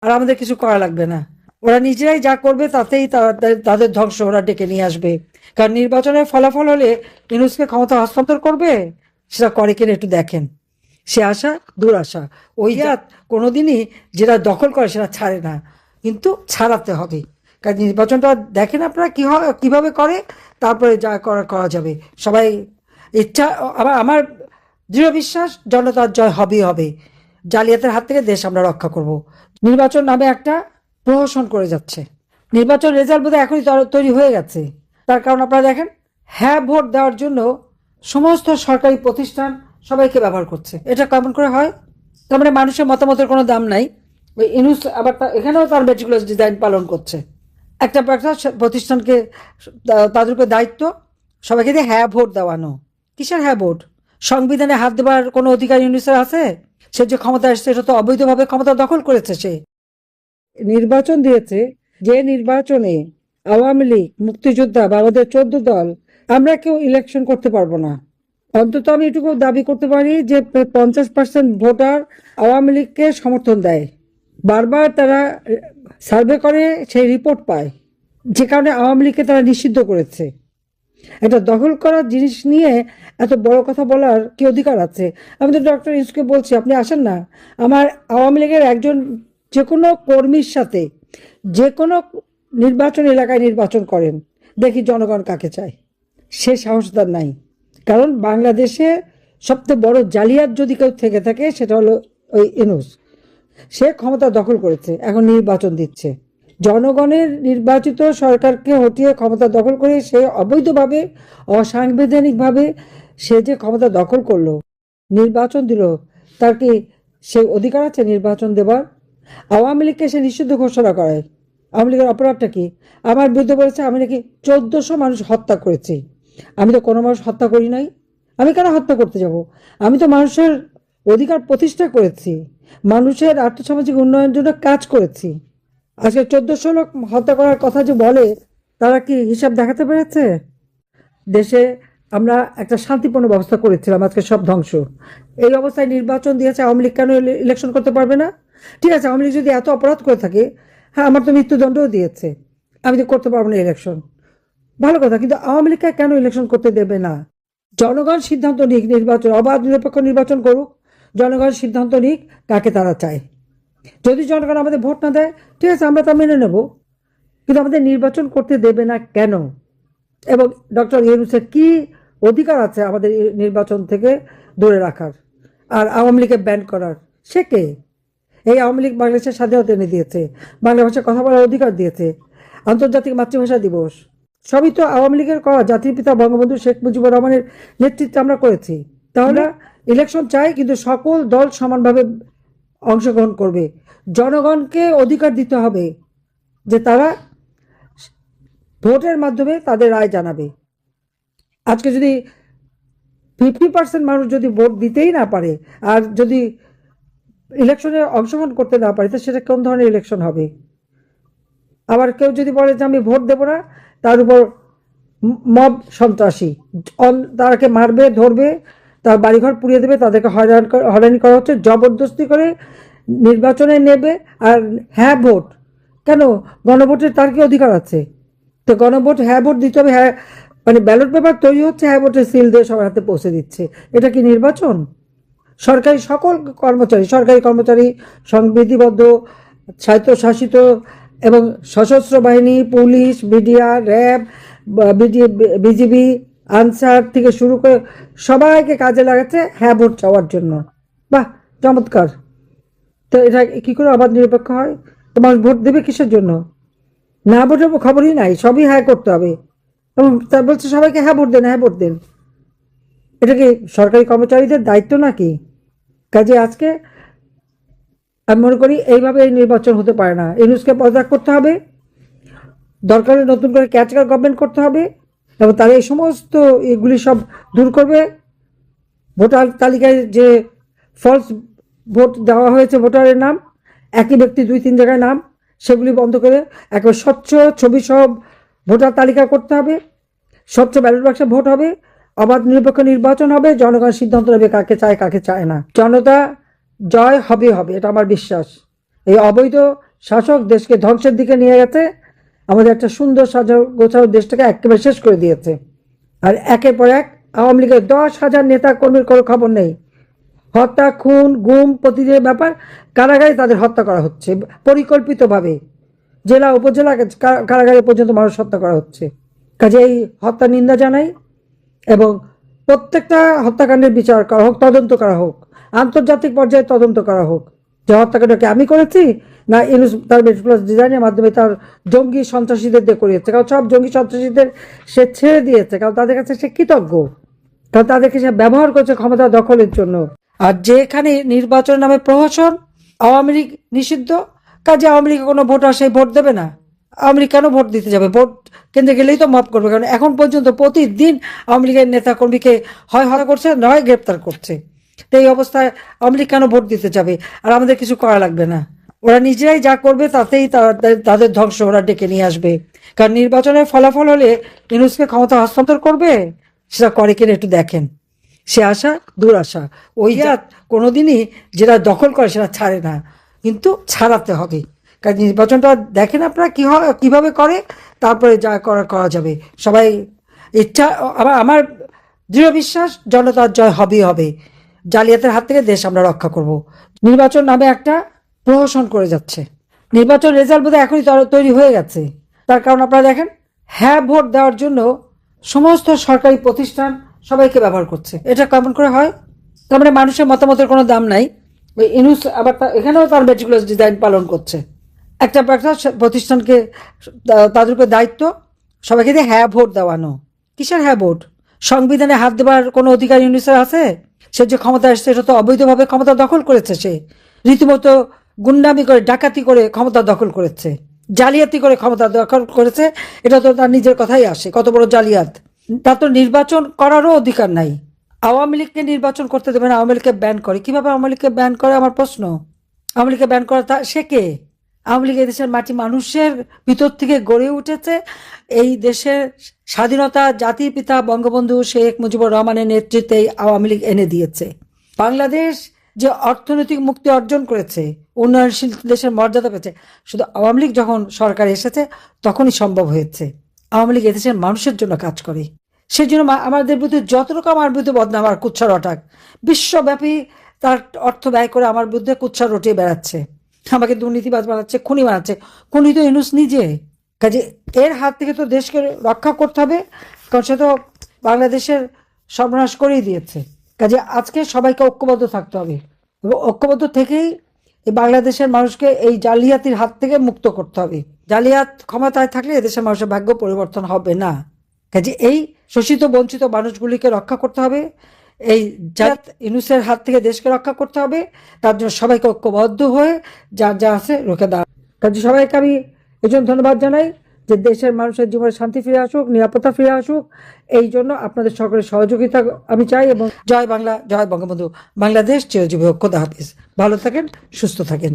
আর আমাদের কিছু করা লাগবে না। ওরা নিজেরাই যা করবে তাতেই তারা- তাদের ধ্বংস ওরা ডেকে নিয়ে আসবে। কারণ নির্বাচনের ফলাফল হলে ইউনুসকে ক্ষমতা হস্তান্তর করবে সেটা করে কিনা একটু দেখেন। সে আশা দূর আশা। ওই জাত কোনোদিনই যেটা দখল করে সেটা ছাড়ে না। কিন্তু ছাড়াতে হবে। কারণ নির্বাচনটা দেখেন আপনারা কি হয় কীভাবে করে তারপরে যা করা করা যাবে। সবাই ইচ্ছা আবার আমার দৃঢ় বিশ্বাস জনতার জয় হবেই হবে। জালিয়াতের হাত থেকে দেশ আমরা রক্ষা করব। নির্বাচন নামে একটা প্রহসন করে যাচ্ছে। নির্বাচন রেজাল্ট বোধহয় এখনই তর- হয়ে গেছে। তার কারণ আপনারা দেখেন হ্যাঁ ভোট দেওয়ার জন্য সমস্ত সরকারি প্রতিষ্ঠান সবাইকে ব্যবহার করছে। এটা কেমন করে হয়? তার মানে মানুষের মতামতের কোনো দাম নাই। ওই ইনুস আবার এখানেও তার মেটিকুলাস ডিজাইন পালন করছে। একটা একটা প্রতিষ্ঠানকে তাদের উপরে দায়িত্ব সবাইকে দিয়ে হ্যাঁ ভোট দেওয়ানো। কিসের হ্যাঁ ভোট? সংবিধানে হাত দেওয়ার কোনো অধিকার ইউনিসের আছে? সে যে ক্ষমতা এসছে এটা তো অবৈধভাবে ক্ষমতা দখল করেছে সে। নির্বাচন দিয়েছে, যে নির্বাচনে আওয়ামী লীগ, মুক্তিযোদ্ধা বা আমাদের চোদ্দ দল, আমরা কেউ ইলেকশন করতে পারব না। অন্তত আমি এটুকু দাবি করতে পারি যে পঞ্চাশ পার্সেন্ট ভোটার আওয়ামী লীগকে সমর্থন দেয়। বারবার তারা সার্ভে করে, সেই রিপোর্ট পায়। যে কারণে আওয়ামী লীগকে তারা নিষিদ্ধ করেছে। একটা দখল করার জিনিস নিয়ে এত বড় কথা বলার কি অধিকার আছে? আমি তো ডক্টর ইউসুফকে বলছি, আপনি আসেন না। আমার আওয়ামী লীগের একজন যে কোনো কর্মীর সাথে যে কোনো নির্বাচন এলাকায় নির্বাচন করেন, দেখি জনগণ কাকে চায়। সে সাহস তার নাই। কারণ বাংলাদেশে সবচেয়ে বড় জালিয়াত যদি কেউ থেকে থাকে, সেটা হলো ওই এনুস সে ক্ষমতা দখল করেছে, এখন নির্বাচন দিচ্ছে। জনগণের নির্বাচিত সরকারকে হটিয়ে ক্ষমতা দখল করে সে অবৈধভাবে, অসাংবিধানিকভাবে সে যে ক্ষমতা দখল করল, নির্বাচন দিল, তার কি সে অধিকার আছে নির্বাচন দেবার? আওয়ামী লীগকে সে নিষিদ্ধ ঘোষণা করায় আওয়ামী লীগের অপরাধটা কি? আমার বিরুদ্ধে বলেছে, আমি নাকি চোদ্দশো মানুষ হত্যা করেছি। আমি তো কোনো মানুষ হত্যা করি নাই। আমি কেন হত্যা করতে যাব? আমি তো মানুষের অধিকার প্রতিষ্ঠা করেছি। মানুষের আর্থসামাজিক উন্নয়নের জন্য কাজ করেছি। আজকে চোদ্দশো লোক হত্যা করার কথা যে বলে, তারা কি হিসাব দেখাতে পেরেছে? দেশে আমরা একটা শান্তিপূর্ণ ব্যবস্থা করেছিলাম, আজকে সব ধ্বংস। এই অবস্থায় নির্বাচন দিয়েছে, আওয়ামী লীগ কেন ইলেকশন করতে পারবে না? ঠিক আছে, আওয়ামী লীগ যদি এত অপরাধ করে থাকে হ্যাঁ আমার তো মৃত্যুদণ্ডও দিয়েছে। আমি তো করতে পারব না ইলেকশন ভালো কথা, কিন্তু আওয়ামী লীগকে কেন ইলেকশন করতে দেবে না? জনগণ সিদ্ধান্ত নিক নির্বাচন, অবাধ নিরপেক্ষ নির্বাচন করুক, জনগণ সিদ্ধান্ত নিক কাকে তারা চায়। যদি জনগণ আমাদের ভোট না দেয় ঠিক আছে আমরা তা মেনে নেব। কিন্তু আমাদের নির্বাচন করতে দেবে না কেন? এবং ডক্টর ইউনুসের কি অধিকার আছে আমাদের নির্বাচন থেকে দূরে রাখার? আর আওয়ামী লীগকে ব্যান করার? সে কে? এই আওয়ামী লীগ বাংলাদেশের স্বাধীনতা এনে দিয়েছে বাংলা ভাষায় কথা বলার অধিকার দিয়েছে আন্তর্জাতিক মাতৃভাষা দিবস। সবই তো আওয়ামী লীগের করা জাতির পিতা বঙ্গবন্ধু শেখ মুজিবুর রহমানের নেতৃত্বে আমরা করেছি। তাহলে ইলেকশন চাই কিন্তু সকল দল সমানভাবে অংশগ্রহণ করবে। জনগণকে অধিকার দিতে হবে যে তারা ভোটের মাধ্যমে তাদের রায় জানাবে। আজকে যদি ফিফটি পার্সেন্ট মানুষ যদি ভোট দিতেই না পারে আর যদি ইলেকশনে অংশগ্রহণ করতে না পারে, তো সেটা কোন ধরনের ইলেকশন হবে? আবার কেউ যদি বলে যে আমি ভোট দেবো না, তার উপর মব সন্ত্রাসী। তারাকে মারবে, ধরবে তার বাড়িঘর পুড়িয়ে দেবে, তাদেরকে হয়রান হয়রানি করা হচ্ছে, জবরদস্তি করে নির্বাচনে নেবে আর হ্যাঁ ভোট। কেন? গণভোটের তার কি অধিকার আছে? তো গণভোট হ্যাঁ ভোট দিতে হবে হ্যাঁ মানে ব্যালট পেপার তৈরি হচ্ছে হ্যাঁ ভোটের সিল দিয়ে সবার হাতে পৌঁছে দিচ্ছে। এটা কি নির্বাচন? সরকারি সকল কর্মচারী, সরকারি কর্মচারী, সংবিধিবদ্ধ, স্বায়ত্তশাসিত এবং সশস্ত্র বাহিনী, police, media, RAB BGB Ansar থেকে শুরু করে সবাইকে কাজে লাগাচ্ছে হ্যাঁ ভোট চাওয়ার জন্য। বাহ, চমৎকার। তো এটা কি করে আবার নিরপেক্ষ হয়? তো মানুষ ভোট দেবে কিসের জন্য? না ভোটের খবরই নাই, সবই হ্যাঁ করতে হবে। এবং তা বলছে সবাইকে হ্যাঁ ভোট দেন হ্যাঁ ভোট দেন। এটা কি সরকারি কর্মচারীদের দায়িত্ব নাকি? কাজে আজকে আমি মনে করি এইভাবে এই নির্বাচন হতে পারে না। এই নিউজকে পদত্যাগ করতে হবে। দরকারে নতুন করে ক্যাচকার গভর্নমেন্ট করতে হবে। এবং তারা এই সমস্ত এগুলি সব দূর করবে। ভোটার তালিকায় যে ফলস ভোট দেওয়া হয়েছে ভোটারের নাম, একই ব্যক্তি দুই তিন জায়গায় নাম, সেগুলি বন্ধ করে একেবারে স্বচ্ছ ছবি সব ভোটার তালিকা করতে হবে। স্বচ্ছ ব্যালট বাক্সে ভোট হবে, অবাধ নিরপেক্ষ নির্বাচন হবে, জনগণ সিদ্ধান্ত নেবে কাকে চায় কাকে চায় না। জনতা জয় হবে হবে, এটা আমার বিশ্বাস। এই অবৈধ শাসক দেশকে ধ্বংসের দিকে নিয়ে গেছে। আমাদের একটা সুন্দর সাজা গোছানো দেশটাকে একেবারে শেষ করে দিয়েছে। আর একের পর এক আওয়ামী লীগের দশ হাজার নেতা কর্মীর কোনো খবর নেই। হত্যা, খুন, গুম প্রতিদিনের ব্যাপার, কারাগারে তাদের হত্যা করা হচ্ছে, পরিকল্পিতভাবে। জেলা, উপজেলা কারাগারে পর্যন্ত মানুষ হত্যা করা হচ্ছে। কাজে এই হত্যা নিন্দা জানাই এবং প্রত্যেকটা হত্যাকাণ্ডের বিচার করা হোক, তদন্ত করা হোক, আন্তর্জাতিক পর্যায়ে তদন্ত করা হোক। যে হত্যাকাণ্ডকে আমি করেছি না ইনুস তার মেট্রোপ্লাস ডিজাইনের মাধ্যমে তার জঙ্গি সন্ত্রাসীদের দিয়ে করিয়েছে। কারণ সব জঙ্গি সন্ত্রাসীদের সে ছেড়ে দিয়েছে। কারণ তাদের কাছে সে কৃতজ্ঞ। কারণ তাদেরকে সে ব্যবহার করছে ক্ষমতা দখলের জন্য। আর যেখানে নির্বাচন নামে প্রহসন, আওয়ামী লীগ নিষিদ্ধ, কাজে আওয়ামী লীগে কোনো ভোটার সেই ভোট দেবে না। আওয়ামী লীগ কেন ভোট দিতে যাবে? ভোট কেন্দ্রে গেলেই তো মাফ করবে। কারণ এখন পর্যন্ত প্রতিদিন আওয়ামী লীগের নেতা কর্মীকে হয় হত্যা করছে, নয় গ্রেপ্তার করছে। তো এই অবস্থায় আওয়ামী লীগ কেন ভোট দিতে যাবে? আর আমাদের কিছু করা লাগবে না। ওরা নিজেরাই যা করবে তাতেই তারা- তাদের ধ্বংস ওরা ডেকে নিয়ে আসবে। কারণ নির্বাচনের ফলাফল হলে ইউনুসকে ক্ষমতা হস্তান্তর করবে? সেটা করে কিনা একটু দেখেন। সে আশা দুরাশা ওই জাত কোনোদিনই যেটা দখল করে সেটা ছাড়ে না। কিন্তু ছাড়াতে হবে। কারণ নির্বাচনটা দেখেন আপনারা কি হয় কীভাবে করে তারপরে যা করা করা যাবে। সবাই ইচ্ছা আবার আমার দৃঢ় বিশ্বাস জনতার জয় হবেই হবে। জালিয়াতের হাত থেকে দেশ আমরা রক্ষা করব। নির্বাচন নামে একটা প্রহসন করে যাচ্ছে। নির্বাচন রেজাল্ট বোধহয় এখনই তৈরি হয়ে গেছে। তার কারণ আপনারা দেখেন হ্যাঁ ভোট দেওয়ার জন্য সমস্ত সরকারি প্রতিষ্ঠান সবাইকে ব্যবহার করছে। এটা কেমন করে হয়? তার মানে মানুষের মতামতের কোনো দাম নাই। ওই ইনুস আবার এখানেও তার মেটিকুলাস ডিজাইন পালন করছে। একটা একটা প্রতিষ্ঠানকে তাদের উপর দায়িত্ব সবাইকে দিয়ে হ্যাঁ ভোট দেওয়ানো। কিসের হ্যাঁ ভোট? সংবিধানে হাত দেওয়ার কোনো অধিকার ইউনিসের আছে? সে যে ক্ষমতা এসছে, সেটা তো অবৈধভাবে ক্ষমতা দখল করেছে সে। রীতিমতো গুন্ডামি করে, ডাকাতি করে ক্ষমতা দখল করেছে। জালিয়াতি করে ক্ষমতা দখল করেছে, এটা তো তার নিজের কথাই আসে, কত বড় জালিয়াত। তার তো নির্বাচন করারও অধিকার নাই। আওয়ামী লীগকে নির্বাচন করতে দেবে না, আওয়ামী লীগকে ব্যান করে। কীভাবে আওয়ামী লীগকে ব্যান করে, আমার প্রশ্ন। আওয়ামী লীগকে ব্যান করা তা সে কে? আওয়ামী লীগ দেশের মাটি মানুষের ভিতর থেকে গড়ে উঠেছে। এই দেশের স্বাধীনতা জাতির পিতা বঙ্গবন্ধু শেখ মুজিবুর রহমানের নেতৃত্বে আওয়ামী লীগ এনে দিয়েছে। বাংলাদেশ যে অর্থনৈতিক মুক্তি অর্জন করেছে, উন্নয়নশীল দেশের মর্যাদা পেয়েছে। শুধু আওয়ামী লীগ যখন সরকার এসেছে, তখনই সম্ভব হয়েছে। আওয়ামী লীগ এদেশের মানুষের জন্য কাজ করে। সেই জন্য আমাদের বিরুদ্ধে যত রকম আমার বিরুদ্ধে বদনাম আর কুচ্ছা রটাক, বিশ্বব্যাপী তার অর্থ ব্যয় করে আমার বিরুদ্ধে কুচ্ছা রটিয়ে বেড়াচ্ছে। আমাকে দুর্নীতিবাজ বানাচ্ছে, খুনি বানাচ্ছে। খুনি তো ইনুস নিজে। কাজে এর হাত থেকে তো দেশকে রক্ষা করতে হবে, কারণ সে তো বাংলাদেশের সর্বনাশ করেই দিয়েছে। কাজে আজকে সবাইকে ঐক্যবদ্ধ থাকতে হবে। এবং ঐক্যবদ্ধ থেকেই এই বাংলাদেশের মানুষকে এই জালিয়াতির হাত থেকে মুক্ত করতে হবে। জালিয়াত ক্ষমতায় থাকলে এদেশের মানুষের ভাগ্য পরিবর্তন হবে না। কাজে এই শোষিত, বঞ্চিত মানুষগুলিকে রক্ষা করতে হবে। এই জাত ইনুসের হাত থেকে দেশকে রক্ষা করতে হবে। তার জন্য সবাইকে ঐক্যবদ্ধ হয়ে যার যা আছে রুখে দেওয়া কাজে সবাইকে আমি এই জন্য ধন্যবাদ জানাই। যে দেশের মানুষের জীবনে শান্তি ফিরে আসুক, নিরাপত্তা ফিরে আসুক, এই জন্য আপনাদের সকলের সহযোগিতা আমি চাই এবং জয় বাংলা, জয় বঙ্গবন্ধু। বাংলাদেশ চিরজীবী ঐক্য। হাফিজ। ভালো থাকেন, সুস্থ থাকেন।